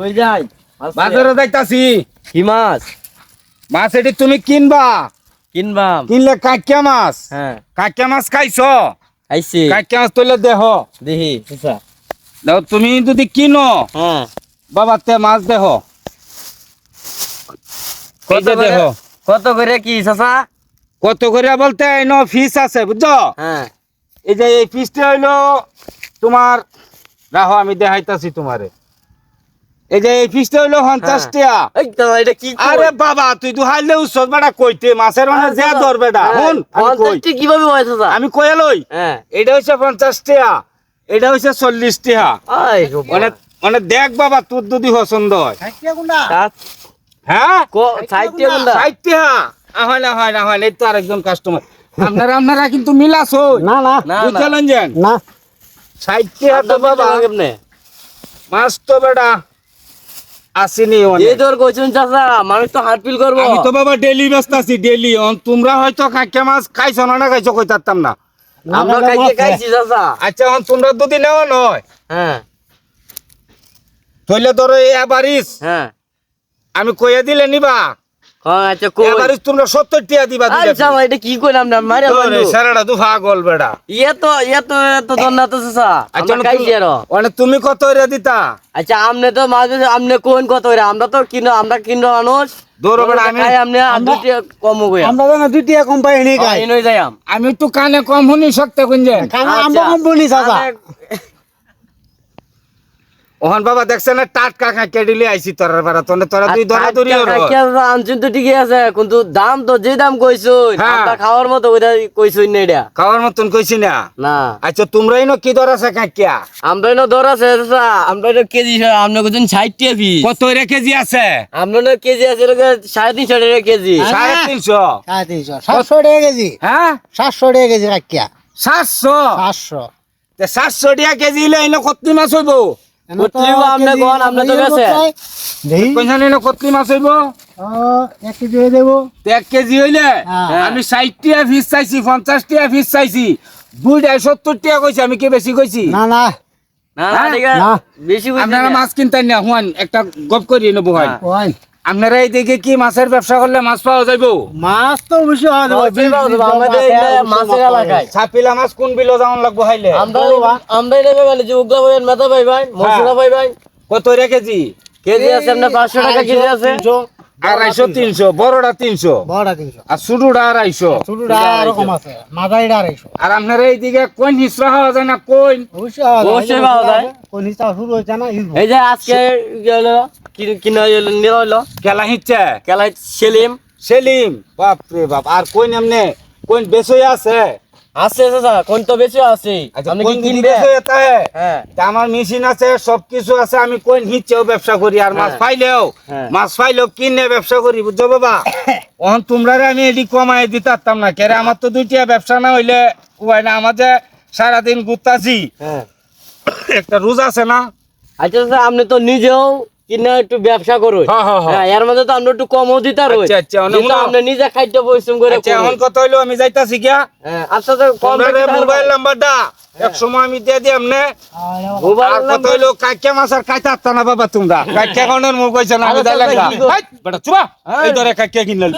কই যাই? বাজারে যাইতাছি। কি মাছ? মাছ এটি তুমি কিনবা। কিনবাম কিনলে কাকিয়া মাছ। হ্যাঁ। কাকিয়া মাছ খাইছ? আইছি কাকিয়া মাছ তুলে দেহ। দেখি চাচা দাও তুমি যদি কিনো হ্যাঁ। বাবা তে মাছ দেহ। কত দেহ? কত করে কি চাচা? কত করে বলতে এনো ফিস আছে বুঝছ? হ্যাঁ। এই যে এই ফিসটা হইল তোমার রাহো আমি দেখাইতাছি তোমারে। এই যে এই ফিসটা হইল পঞ্চাশ টাকা। এটা কি? আরে বাবা তুই দু হাইলে উৎসব বেটা কইতে মাছের মানে আরে যে চাচা, ধর বেটা হ্যাঁ, হুন কীভাবে আমি কয়ে লই। হ্যাঁ। এটা হচ্ছে পঞ্চাশ টাকা এটা হচ্ছে চল্লিশ টাকা। মানে মানে দেখ বাবা তোর যদি পছন্দ হয়। হ্যাঁ? ষাট টাকা হয় না হয় না হয় না এই তো আরেকজন কাস্টমার আপনারা আপনারা কিন্তু মিলাস না না। ষাট টাকা তো বাবা মাছ তো বেটা আসেনি এই তোর কইছুন চাচা মানুষ তো হার্ট ফিল করব। আমি তো বাবা ডেলি ব্যস্ত আছি ডেলি তোমরা হয়তো কাঁকে মাছ খাইছো না না খাইছো কইতারতাম না। আমরা খাইছি চাচা। আচ্ছা এখন তোমরা যদি নেওয়া নয়। হ্যাঁ। তাহলে ধরো এ এবারিস হ্যাঁ। আমি কইয়া দিলে নিবা। হ্যাঁ আচ্ছা তোমরা সত্তর টিয়া দিবা এটা কি কইলাম না? মারে সারাটা দু পাগল বেড়া ইয়ে তো ইয়ে তো ইয়ে তো দন্না তো আচ্ছা আরও। মানে তুমি কত দিতা? আচ্ছা আমনে তো মাঝে আমনে কোন কত আমরা তো কিনো আমরা কিনো মানুষ। আমি কম তো একটু কানে কম শুনি সত্যি কুঞ্জেন খানা আচ্ছা। আমরা কোম্পানি চাচা। ওহন বাবা দেখছে না টাটকা কাকে দিলে আইছি তোর বেড়া তোনে তোরা দুই ধরা ধরি আনছুন তো ঠিকই আছে কিন্তু দাম তো যে দাম কইছুন হ্যাঁ। আমরা খাওয়ার মতো ওইটা কইছুন না এটা। খাওয়ার মতন কইছি না? না। আচ্ছা তোমরাই ন কি ধর আছে কাকিয়া আমরা এনে ধর আছে চাচা আমরা এটা কেজি আমরা কইছুন ষাট টাকা পিস কত এর কেজি আছে? আমরা না কেজি আছে সাড়ে তিনশো টাকা কেজি। হ্যাঁ। সাড়ে তিনশো? সাড়ে তিনশো সাতশো টাকা কেজি। হ্যাঁ? সাতশো টাকা কেজি রাখিয়া সাতশো? সাতশো। তে সাতশো টাকা কেজি হইলে এনে কতলি মাছ হইব? কতলিও আমনে কোন, আমনে তো গেছে। দেখি কইসান এনে কতলি মাছ হইব? এক কেজি হয়ে দেবো এক কেজি হইলে। আমি ষাট টাকা চাইছি পঞ্চাশ টাকা চাইছি। দুইটাই সত্তর টাকা কইছি আমি কি বেশি কইছি না না। না না? ঠিক আছে। বেশি আপনারা মাছ কিনতেন না হুয়ান একটা গপ করিয়ে নেব হয়। আপনারা এইদিকে কি মাছের ব্যবসা করলে মাছ পাওয়া যাইবো? মাছ তো অবশ্যই আমাদের মাছের এলাকায়। ছাপিলা মাছ কোন বিলো যাওয়ান লাগবো হাইলে? আমরা আমরা নেবে মানে যে উগলা ভাই মেধা ভাই ভাই মসুরা ভাই ভাই। কত রে কেজি? কেজি আছে আপনার পাঁচশো টাকা কেজি আছে? আড়াইশো তিনশো। বড়টা তিনশো। বড়টা তিনশো। আর ছোটটা আড়াইশো। ছোটটা এরকম আছে মাঝারিটা আড়াইশো। আর আপনারা এইদিকে কোন হিসরা হওয়া যায় না? কোন অবশ্যই হওয়া যাবে। অবশ্যই পাওয়া যায়। কোন হিসাব শুরু হয়েছে না এই যে আজকে গেলো কিনা নিয়ে কেলা হিচ্ছে কেলাই সেলিম। সেলিম? বাপ রে বাপ। আর কোন এমনি? কোন বেসই আছে? আছে চাচা কোন তো বেশি আছে? আচ্ছা আপনি কি কিনবে? হ্যাঁ। তা আমার মেশিন আছে সবকিছু আছে আমি কোন হিচ্ছেও ব্যবসা করি আর মাছ হ্যাঁ। পাইলেও হ্যাঁ। মাছ পাইলেও কিনে ব্যবসা করি বুঝছ বাবা? অহন তোমরা আমি এটি কমাই দিতে পারতাম না কেরে আমার তো দুইটা ব্যবসা না হইলে উপায় না আমার যে সারাদিন ঘুরতাছি। হ্যাঁ। একটা রোজ আছে না? আচ্ছা চাচা আপনি তো নিজেও কিনা একটু ব্যবসা করো হ্যাঁ, হ্যাঁ, হ্যাঁ। এর মধ্যে তো আমরা একটু কমও দিতে আচ্ছা, আচ্ছা। আপনি নিজে খাদ্য পরিশ্রম করে আচ্ছা এখন কথা হইল আমি যাইতাছি গিয়া। হ্যাঁ আচ্ছা তো কম মোবাইল নাম্বার দা এক সময় আমি দিয়ে দিই আমনে মোবাইল আর কথা হইল কাকিয়া মাছের খাইতে পারতা না বাবা তোমরা? কাকিয়া কোনের মুখ কইছে না আমি দাইলাম না বেটা চুবা এই ধরে কাকিয়া কিনল